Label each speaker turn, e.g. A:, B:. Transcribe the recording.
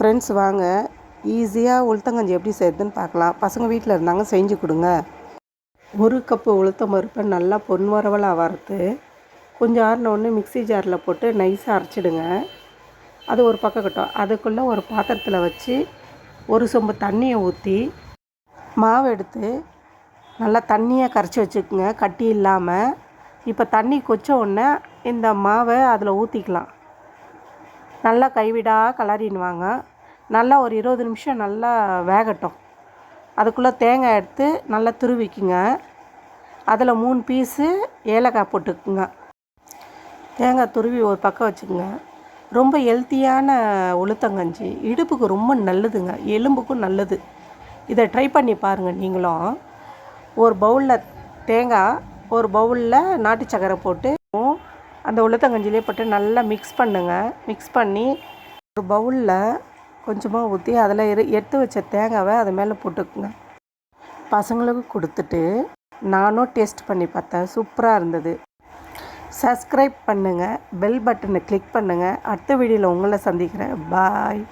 A: Friends வாங்க. ஈஸியாக உளுத்தங்கஞ்சி எப்படி செய்யறதுன்னு பார்க்கலாம். பசங்க வீட்டில் இருந்தாங்க செஞ்சு கொடுங்க. ஒரு கப்பு உளுத்தம் பருப்பை நல்லா பொன் வரவலாக வறுத்து கொஞ்சம் ஆறினோடனே மிக்சி ஜாரில் போட்டு நைஸாக அரைச்சிடுங்க. அது ஒரு பக்கம் கட்டும் அதுக்குள்ளே ஒரு பாத்திரத்தில் வச்சு ஒரு சொம்பு தண்ணியை ஊற்றி மாவு எடுத்து நல்லா தண்ணியை கரைச்சி வச்சுக்கோங்க. கட்டி இல்லாமல் இப்போ தண்ணி கொச்ச உடனே இந்த மாவை அதில் ஊற்றிக்கலாம் நல்லா கைவிடா கலரின்னுவாங்க. நல்லா ஒரு இருபது நிமிஷம் நல்லா வேகட்டும். அதுக்குள்ளே தேங்காய் எடுத்து நல்லா துருவிக்குங்க. அதில் மூணு பீஸு ஏலக்காய் போட்டுக்குங்க. தேங்காய் துருவி ஒரு பக்கம் வச்சுக்கோங்க. ரொம்ப ஹெல்த்தியான உளுத்தங்கஞ்சி இடுப்புக்கு ரொம்ப நல்லதுங்க. எலும்புக்கும் நல்லது. இதை ட்ரை பண்ணி பாருங்கள் நீங்களும். ஒரு பவுலில் தேங்காய் ஒரு பவுலில் நாட்டு சக்கரை போட்டு அந்த உளுத்தங்கஞ்சிலே போட்டு நல்லா மிக்ஸ் பண்ணுங்கள் மிக்ஸ் பண்ணி ஒரு பவுலில் கொஞ்சமாக ஊற்றி அதில் எரு எடுத்து வச்ச தேங்காவை அது மேலே போட்டுக்குங்க. பசங்களுக்கு கொடுத்துட்டு நானும் டேஸ்ட் பண்ணி பார்த்தேன். சூப்பராக இருந்தது. சப்ஸ்கிரைப் பண்ணுங்கள் பெல் பட்டனை கிளிக் பண்ணுங்கள் அடுத்த வீடியோவில் உங்களை சந்திக்கிறேன். பாய்